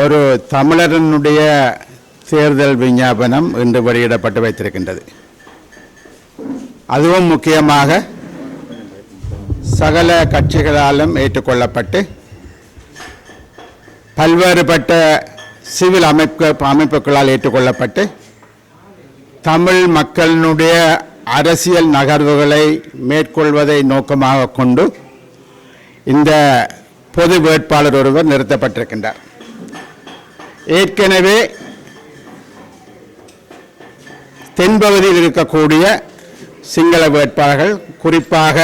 ஒரு தமிழரனுடைய தேர்தல் விஞ்ஞாபனம் இன்று வெளியிடப்பட்டு வைத்திருக்கின்றது. அதுவும் முக்கியமாக சகல கட்சிகளாலும் ஏற்றுக்கொள்ளப்பட்டு பல்வேறுபட்ட சிவில் அமைப்பு அமைப்புகளால் ஏற்றுக்கொள்ளப்பட்டு தமிழ் மக்களினுடைய அரசியல் நகர்வுகளை மேற்கொள்வதை நோக்கமாக கொண்டு இந்த பொது வேட்பாளர் ஒருவர் நிறுத்தப்பட்டிருக்கின்றார். ஏற்கனவே தென்பகுதியில் இருக்கக்கூடிய சிங்கள வேட்பாளர்கள் குறிப்பாக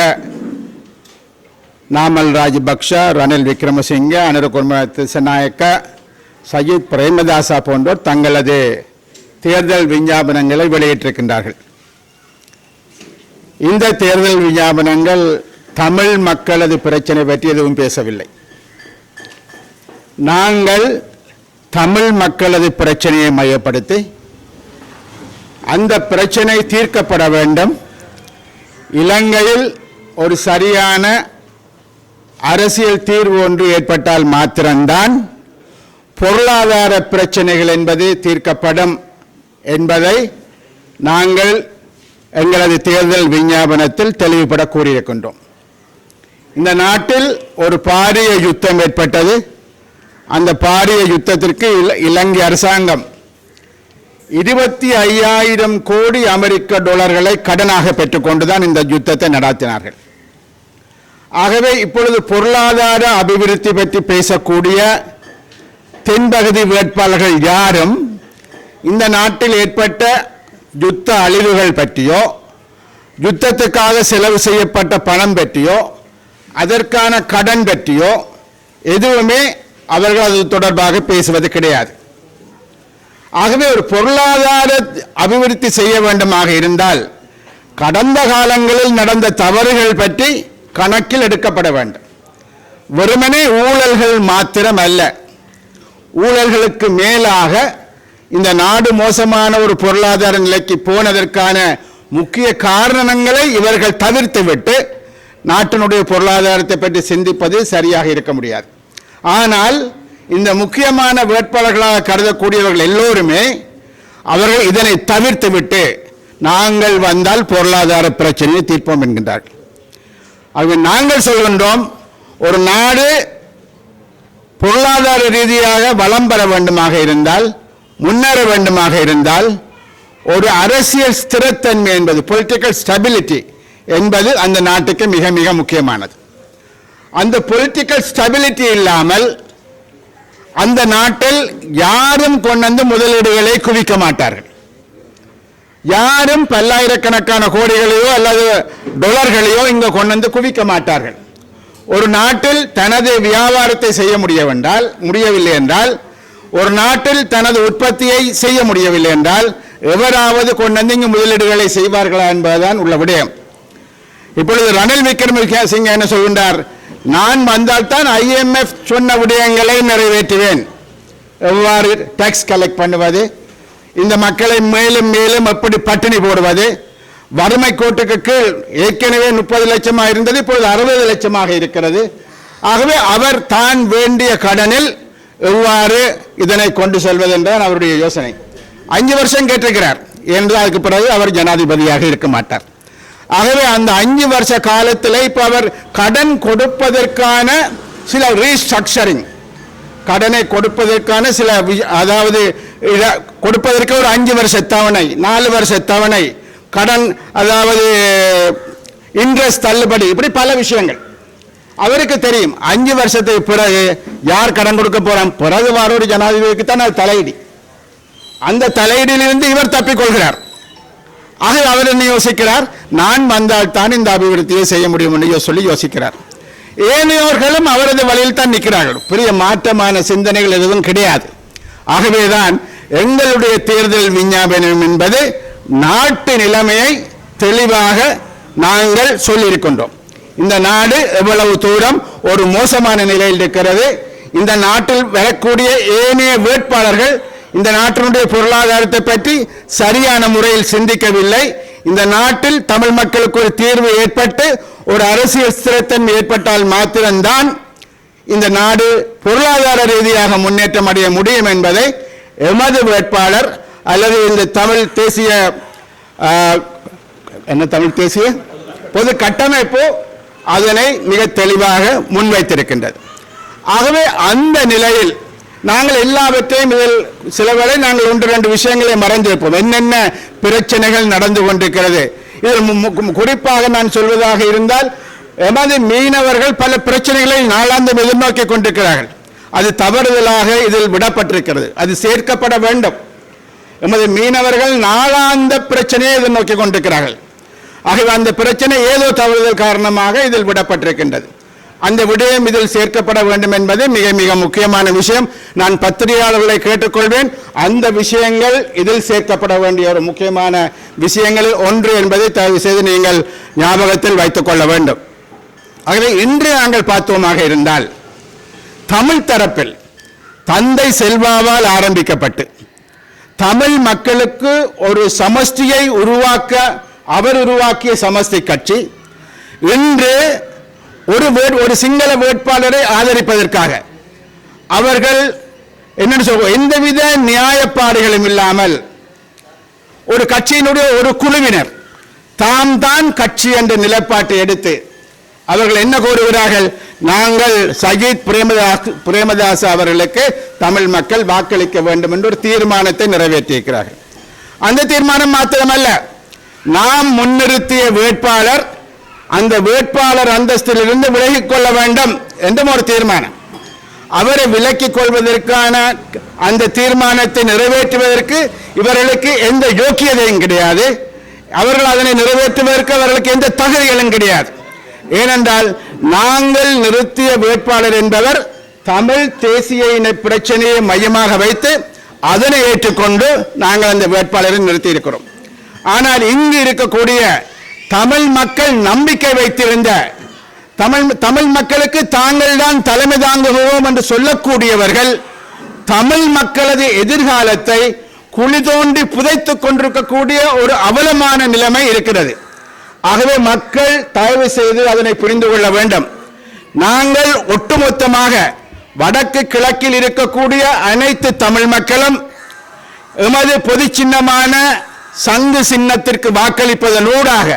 நாமல் ராஜபக்ஷ ரணில் விக்ரமசிங்க அனுரகுர்ம திசநாயக்க சஜித் பிரேமதாசா போன்றோர் தங்களது தேர்தல் விஞ்ஞாபனங்களை வெளியிட்டிருக்கின்றார்கள். இந்த தேர்தல் விஞ்ஞாபனங்கள் தமிழ் மக்களது பிரச்சனை பற்றி எதுவும் பேசவில்லை. நாங்கள் தமிழ் மக்களது பிரச்சனையை மையப்படுத்தி அந்த பிரச்சனை தீர்க்கப்பட வேண்டும். இலங்கையில் ஒரு சரியான அரசியல் தீர்வு ஒன்று ஏற்பட்டால் மாத்திரம்தான் பொருளாதார பிரச்சனைகள் என்பது தீர்க்கப்படும் என்பதை நாங்கள் எங்களது தேர்தல் விஞ்ஞாபனத்தில் தெளிவுபட கூறியிருக்கின்றோம். இந்த நாட்டில் ஒரு பாரிய யுத்தம் ஏற்பட்டது. அந்த பாரிய யுத்தத்திற்கு இல- இலங்கை அரசாங்கம் இருபத்தி ஐயாயிரம் கோடி அமெரிக்க டாலர்களை கடனாக பெற்றுக்கொண்டுதான் இந்த யுத்தத்தை நடாத்தினார்கள். ஆகவே இப்பொழுது பொருளாதார அபிவிருத்தி பற்றி பேசக்கூடிய தென்பகுதி வேட்பாளர்கள் யாரும் இந்த நாட்டில் ஏற்பட்ட யுத்த அழிவுகள் பற்றியோ யுத்தத்துக்காக செலவு செய்யப்பட்ட பணம் பற்றியோ அதற்கான கடன் பற்றியோ எதுவுமே அவர்கள் அது தொடர்பாக பேசுவது கிடையாது. ஆகவே ஒரு பொருளாதார அபிவிருத்தி செய்ய வேண்டுமாக இருந்தால் கடந்த காலங்களில் நடந்த தவறுகள் பற்றி கணக்கில் எடுக்கப்பட வேண்டும். வெறுமனே ஊழல்கள் மாத்திரம் அல்ல ஊழல்களுக்கு மேலாக இந்த நாடு மோசமான ஒரு பொருளாதார நிலைக்கு போனதற்கான முக்கிய காரணங்களை இவர்கள் தவிர்த்துவிட்டு நாட்டினுடைய பொருளாதாரத்தை பற்றி சிந்திப்பது சரியாக இருக்க முடியாது. ஆனால் இந்த முக்கியமான வேட்பாளர்களாக கருதக்கூடியவர்கள் எல்லோருமே அவர்கள் இதனை தவிர்த்துவிட்டு நாங்கள் வந்தால் பொருளாதார பிரச்சனையை தீர்ப்போம் என்கின்றார்கள். ஆகவே நாங்கள் சொல்கின்றோம் ஒரு நாடு பொருளாதார ரீதியாக வளம் பெற வேண்டுமாக இருந்தால் முன்னேற வேண்டுமாக இருந்தால் ஒரு அரசியல் ஸ்திரத்தன்மை என்பது பொலிட்டிக்கல் ஸ்டெபிலிட்டி என்பது அந்த நாட்டுக்கு மிக மிக முக்கியமானது. அந்த பொலிட்டிக்கல் ஸ்டெபிலிட்டி இல்லாமல் அந்த நாட்டில் யாரும் கொண்டு வந்து முதலீடுகளை குவிக்க மாட்டார்கள். யாரும் பல்லாயிரக்கணக்கான கோடிகளையோ அல்லது டொலர்களையோ இங்க கொண்டு வந்து குவிக்க மாட்டார்கள். ஒரு நாட்டில் தனது வியாபாரத்தை செய்ய முடியவென்றால் முடியவில்லை என்றால் ஒரு நாட்டில் தனது உற்பத்தியை செய்ய முடியவில்லை என்றால் எவராவது கொண்டு வந்து இங்கு முதலீடுகளை செய்வார்களா என்பதுதான் உள்ள விடயம். இப்பொழுது ரணில் விக்ரமசிங்க என்ன சொல்கின்றார்? நான் வந்தால்தான் ஐஎம்எஃப் சொன்ன விடயங்களை நிறைவேற்றுவேன். எவ்வாறு டேக்ஸ் கலெக்ட் பண்ணுவது? இந்த மக்களை மேலும் மேலும் எப்படி பட்டினி போடுவது? வறுமை கோட்டுக்கு கீழ் ஏற்கனவே முப்பது லட்சமாக இருந்தது இப்பொழுது அறுபது லட்சமாக இருக்கிறது. ஆகவே அவர் தான் வேண்டிய கடனில் எவ்வாறு இதனை கொண்டு செல்வது என்றால் அவருடைய யோசனை. அஞ்சு வருஷம் கேட்டிருக்கிறார். என்று அதுக்கு பிறகு அவர் ஜனாதிபதியாக இருக்க மாட்டார். ஆகவே அந்த அஞ்சு வருஷ காலத்தில் இப்போ அவர் கடன் கொடுப்பதற்கான சில ரீஸ்ட்ரக்சரிங் கடனை கொடுப்பதற்கான சில அதாவது கொடுப்பதற்கு ஒரு அஞ்சு வருஷ தவணை நாலு வருஷ தவணை. கடன் அதாவது இன்ட்ரெஸ்ட் தள்ளுபடி இப்படி பல விஷயங்கள். அவருக்கு தெரியும் அஞ்சு வருஷத்துக்கு பிறகு யார் கடன் கொடுக்க போறான்? பிறகு வாரோடு ஜனாதிபதிக்கு தான் அது தலையிடி. அந்த தலையீடிலிருந்து இவர் தப்பிக்கொள்கிறார் ஆக அவர் என்ன யோசிக்கிறார்? நான் வந்தால் தான் இந்த அபிவிருத்தியை செய்ய முடியும் என்று சொல்லி யோசிக்கிறார். ஏனையோர்களும் அவரது வழியில் தான் நிற்கிறார்கள். பெரிய மாற்றமான சிந்தனைகள் எதுவும் கிடையாது. ஆகவேதான் எங்களுடைய தேர்தல் விஞ்ஞாபனம் என்பது நாட்டு நிலைமையை தெளிவாக நாங்கள் சொல்லியிருக்கின்றோம். இந்த நாடு எவ்வளவு தூரம் ஒரு மோசமான நிலையில் இருக்கிறது. இந்த நாட்டில் வரக்கூடிய ஏனைய வேட்பாளர்கள் இந்த நாட்டினுடைய பொருளாதாரத்தை பற்றி சரியான முறையில் சிந்திக்கவில்லை. இந்த நாட்டில் தமிழ் மக்களுக்கு ஒரு தீர்வு ஏற்பட்டு ஒரு அரசியல் ஸ்திரத்தன்மை ஏற்பட்டால் மாத்திரம்தான் இந்த நாடு பொருளாதார ரீதியாக முன்னேற்றம் அடைய முடியும் என்பதை எமது வேட்பாளர் அல்லது இந்த தமிழ் தேசிய என்ன தமிழ் தேசிய? பொது கட்டமைப்பு அதனை மிக தெளிவாக முன்வைத்திருக்கின்றது. ஆகவே அந்த நிலையில் நாங்கள் எல்லாவற்றையும் இதில் சிலவரை நாங்கள் ஒன்று ரெண்டு விஷயங்களை மறைந்திருப்போம். என்னென்ன பிரச்சனைகள் நடந்து கொண்டிருக்கிறது. இதில் குறிப்பாக நான் சொல்வதாக இருந்தால் எமது மீனவர்கள் பல பிரச்சனைகளை நாளாந்தம் எதிர்நோக்கி கொண்டிருக்கிறார்கள். அது தவறுதலாக இதில் விடப்பட்டிருக்கிறது. அது சேர்க்கப்பட வேண்டும். எமது மீனவர்கள் நாளாந்த பிரச்சனையை எதிர்நோக்கி கொண்டிருக்கிறார்கள். ஆகவே அந்த பிரச்சனை ஏதோ தவறுதல் காரணமாக இதில் விடப்பட்டிருக்கின்றது. அந்த விடயம் இதில் சேர்க்கப்பட வேண்டும் என்பது மிக மிக முக்கியமான விஷயம். நான் பத்திரிகையாளர்களை கேட்டுக்கொள்வேன். அந்த விஷயங்கள் இதில் சேர்க்கப்பட வேண்டிய ஒரு முக்கியமான விஷயங்களில் ஒன்று என்பதை தயவு செய்து நீங்கள் ஞாபகத்தில் வைத்துக் கொள்ள வேண்டும். ஆகவே இன்று நாங்கள் பார்த்தோமாக இருந்தால் தமிழ் தரப்பில் தந்தை செல்வாவால் ஆரம்பிக்கப்பட்டு தமிழ் மக்களுக்கு ஒரு சமஷ்டியை உருவாக்க அவர் உருவாக்கிய சமஷ்டி கட்சி இன்று ஒரு வேட்- ஒரு சிங்கள வேட்பாளரை ஆதரிப்பதற்காக. அவர்கள் என்னன்னு சொல்வோம் எந்தவித நியாயப்பாடுகளும் இல்லாமல் ஒரு கட்சியினுடைய ஒரு குழுவினர் தாம் தான் கட்சி என்ற நிலைப்பாட்டை எடுத்து அவர்கள் என்ன கூறுகிறார்கள்? நாங்கள் சஜித் பிரேமதாஸ் பிரேமதாஸ் அவர்களுக்கு தமிழ் மக்கள் வாக்களிக்க வேண்டும் என்று ஒரு தீர்மானத்தை நிறைவேற்றியிருக்கிறார்கள். அந்த தீர்மானம் மாத்திரமல்ல நாம் முன்னிறுத்திய வேட்பாளர் அந்த வேட்பாளர் அந்தஸ்திலிருந்து விலகிக் கொள்ள வேண்டும் என்றும் ஒரு தீர்மானம். அவரை விலக்கிக் கொள்வதற்கான அந்த தீர்மானத்தை நிறைவேற்றுவதற்கு இவர்களுக்கு எந்த யோக்கியதையும் கிடையாது. அவர்கள் அதனை நிறைவேற்றுவதற்கு அவர்களுக்கு எந்த தகுதிகளும் கிடையாது. ஏனென்றால் நாங்கள் நிறுத்திய வேட்பாளர் என்பவர் தமிழ் தேசிய இன பிரச்சனையை மையமாக வைத்து அதனை ஏற்றுக்கொண்டு நாங்கள் அந்த வேட்பாளரை நிறுத்தி இருக்கிறோம் ஆனால் இங்கு இருக்கக்கூடிய தமிழ் மக்கள் நம்பிக்கை வைத்திருந்த தமிழ் தமிழ் மக்களுக்கு தாங்கள் தான் தலைமை தாங்குகிறோம் என்று சொல்லக்கூடியவர்கள் தமிழ் மக்களது எதிர்காலத்தை குழி தோண்டி புதைத்துக் கொண்டிருக்கக்கூடிய ஒரு அவலமான நிலைமை இருக்கிறது. ஆகவே மக்கள் தயவு செய்து அதனை புரிந்து கொள்ள வேண்டும். நாங்கள் ஒட்டுமொத்தமாக வடக்கு கிழக்கில் இருக்கக்கூடிய அனைத்து தமிழ் மக்களும் எமது பொது சின்னமான சங்கு சின்னத்திற்கு வாக்களிப்பதனூடாக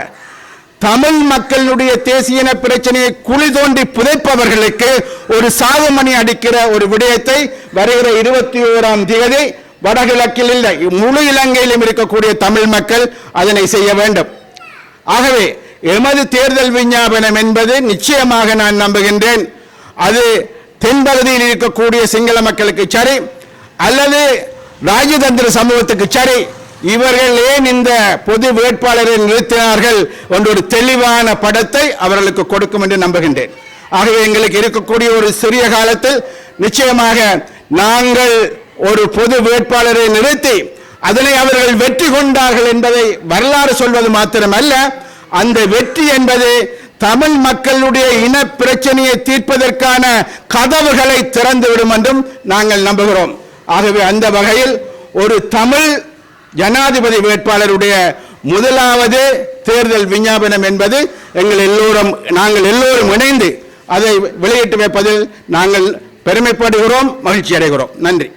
தமிழ் மக்களுடைய தேசிய இன பிரச்சனையை குழி தோண்டி புதைப்பவர்களுக்கு ஒரு சாவுமணி அடிக்கிற ஒரு விடயத்தை வருகிற இருபத்தி ஓராம் தேதி வடகிழக்கில் இல்லை முழு இலங்கையிலும் இருக்கக்கூடிய தமிழ் மக்கள் அதனை செய்ய வேண்டும். ஆகவே எமது தேர்தல் விஞ்ஞாபனம் என்பது நிச்சயமாக நான் நம்புகின்றேன். அது தென்பகுதியில் இருக்கக்கூடிய சிங்கள மக்களுக்கு சரி அல்லது ராஜதந்திர சமூகத்துக்கு சரி இவர்கள் ஏன் இந்த பொது வேட்பாளரை நிறுத்தினார்கள் என்ற ஒரு தெளிவான படத்தை அவர்களுக்கு கொடுக்கும் என்று நம்புகின்றேன். ஆகவே எங்களுக்கு இருக்கக்கூடிய ஒரு சிறிய காலத்தில் நிச்சயமாக நாங்கள் ஒரு பொது வேட்பாளரை நிறுத்தி அதனை அவர்கள் வெற்றி கொண்டார்கள் என்பதை வரலாறு சொல்வது மாத்திரமல்ல. அந்த வெற்றி என்பது தமிழ் மக்களுடைய இன பிரச்சனையை தீர்ப்பதற்கான கதவுகளை திறந்துவிடும் என்றும் நாங்கள் நம்புகிறோம். ஆகவே அந்த வகையில் ஒரு தமிழ் ஜனாதிபதி வேட்பாளருடைய முதலாவது தேர்தல் விஞ்ஞாபனம் என்பது எங்கள் எல்லோரும் நாங்கள் எல்லோரும் இணைந்து அதை வெளியிட்டு வைப்பதில் நாங்கள் பெருமைப்படுகிறோம் மகிழ்ச்சி அடைகிறோம் நன்றி.